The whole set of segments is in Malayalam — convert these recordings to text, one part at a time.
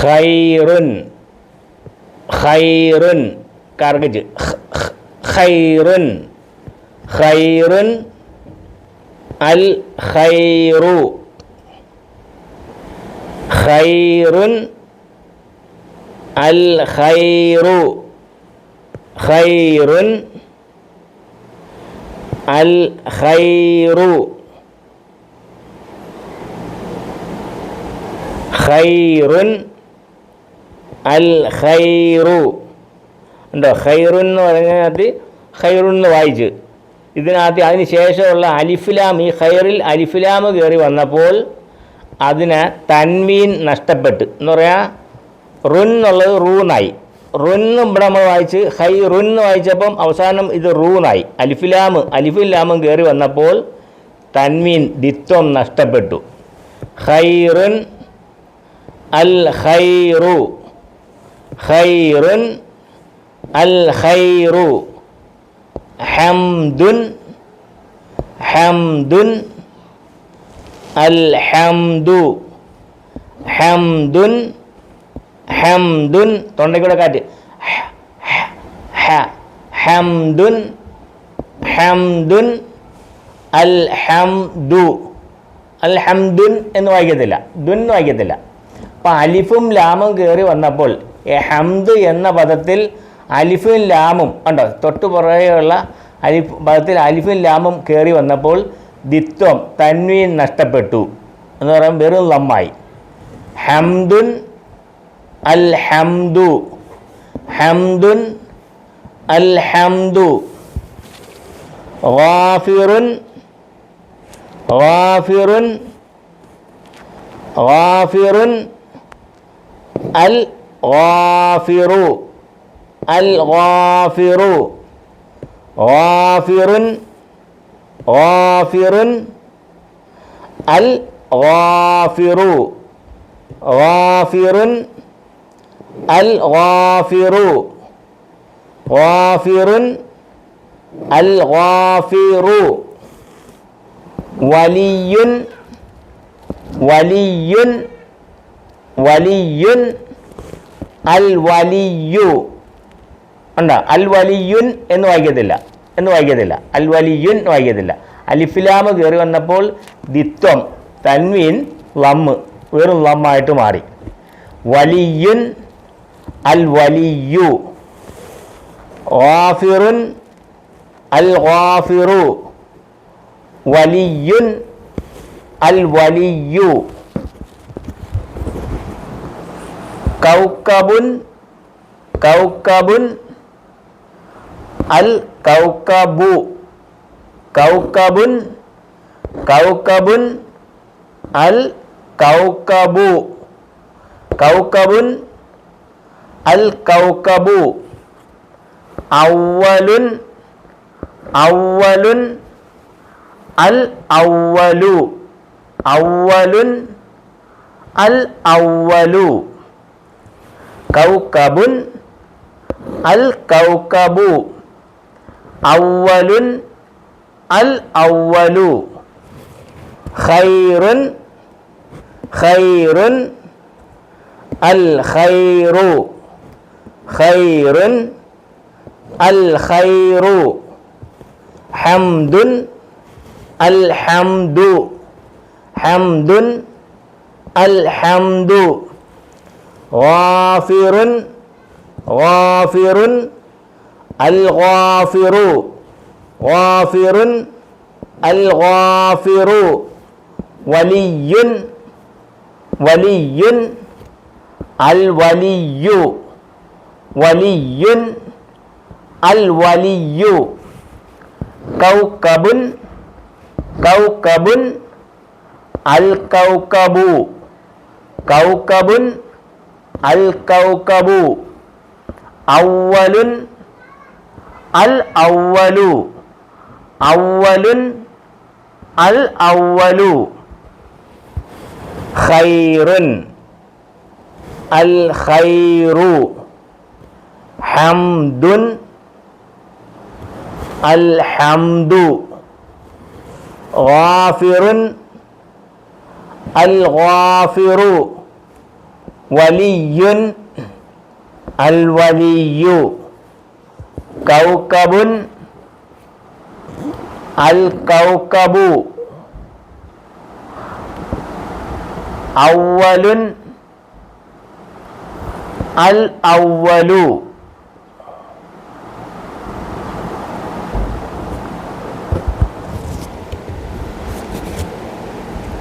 khairun. Khairun. Kargeje khairun. Khairun. Al khairu. Khairun. Al khairu. Khairun. Al khairu. Khairun. അൽ ഖൈറു ഉണ്ടോ? ഖൈറുൻ എന്ന് പറഞ്ഞതിനകത്ത് ഖൈറുൻ എന്ന് വായിച്ച്. ഇതിനകത്ത് അതിന് ശേഷമുള്ള അലിഫിലാം ഈ ഖൈറിൽ അലിഫിലാം കയറി വന്നപ്പോൾ അതിന് തൻവീൻ നഷ്ടപ്പെട്ട്. എന്ന് പറയാ റുൻ എന്നുള്ളത് റൂന്നായി റുന്നും ഇവിടെ നമ്മൾ വായിച്ച് ഹൈ റുൻ എന്ന് വായിച്ചപ്പം അവസാനം ഇത് റൂന്നായി അലിഫുലാമ് അലിഫിലാമും കയറി വന്നപ്പോൾ തൻവീൻ ദിത്വം നഷ്ടപ്പെട്ടു. ഖൈറുൻ അൽ ഖൈറു ഖൈറുൻ അൽ ഖൈറു ഹംദുൻ ഹംദുൻ അൽ ഹംദു ഹംദുൻ ഹംദുൻ തൊണ്ടയ്ക്കൂടെ കാറ്റ്. ഹംദുൻ ഹംദുൻ അൽ ഹംദു. എന്ന് വായിക്കത്തില്ല. ദുൻ എന്ന് വായിക്കത്തില്ല. അപ്പം അലിഫും ലാമും കയറി വന്നപ്പോൾ ഹംദ് എന്ന പദത്തിൽ അലിഫും ലാമും ഉണ്ടോ തൊട്ടു പുറകെയുള്ള അലിഫ് പദത്തിൽ അലിഫും ലാമും കയറി വന്നപ്പോൾ ദിത്വം തന്വീൻ നഷ്ടപ്പെട്ടു. എന്ന് പറയുമ്പോൾ വെറും ലമ്മായി. ഹംദുൻ അൽ ഹംദു ഹംദുൻ അൽ ഹംദു വാഫിറുൻ വാഫിറുൻ ഗാഫിറുൻ അൽ غافر. الغافر. غافر. غافر. الغافر. غافر. الغافر. غافر. الغافر. ولي. ولي. ولي. അൽ വലിയു ഉണ്ടോ അൽ വലിയുൻ എന്ന് വായിക്കത്തില്ല. എന്ന് വായിക്കത്തില്ല. അൽ വലിയുൻ വായിക്കത്തില്ല. അലിഫിലാമ് കയറി വന്നപ്പോൾ ദിത്വം തൻവീൻ ലമ്മ് വെറും ലമ്മായിട്ട് മാറി. വലിയുൻ അൽ വലിയു ഗാഫിറുൻ അൽ ഗാഫിറു വലിയുൻ അൽ വലിയു kaukabun kaukabun al kaukabu kaukabun kaukabun al kaukabu kaukabun al kaukabu awalun awalun al awalu awalun al awalu كوكب الكوكب أول الأول خير خير الخير خير الخير حمد الحمد حمد الحمد غافر غافر الغافر. غافر الغافر. ولي ولي الولي. ولي الولي. كوكب كوكب الكوكب. كوكب അൽ കൗകബു അവലുൻ അൽ അവലു അവലുൻ അൽ അവലു ഖൈറുൻ അൽ ഖൈറു. ഹംദുൻ അൽ ഹംദു. غافر ഗാഫിറു. വലിയുൻ അൽ വലിയു കൗക്കബുൻ അൽ കൗക്കബു അവലുൻ അൽ അവലു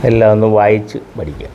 എല്ലാം ഒന്ന് വായിച്ച് പഠിക്കാം.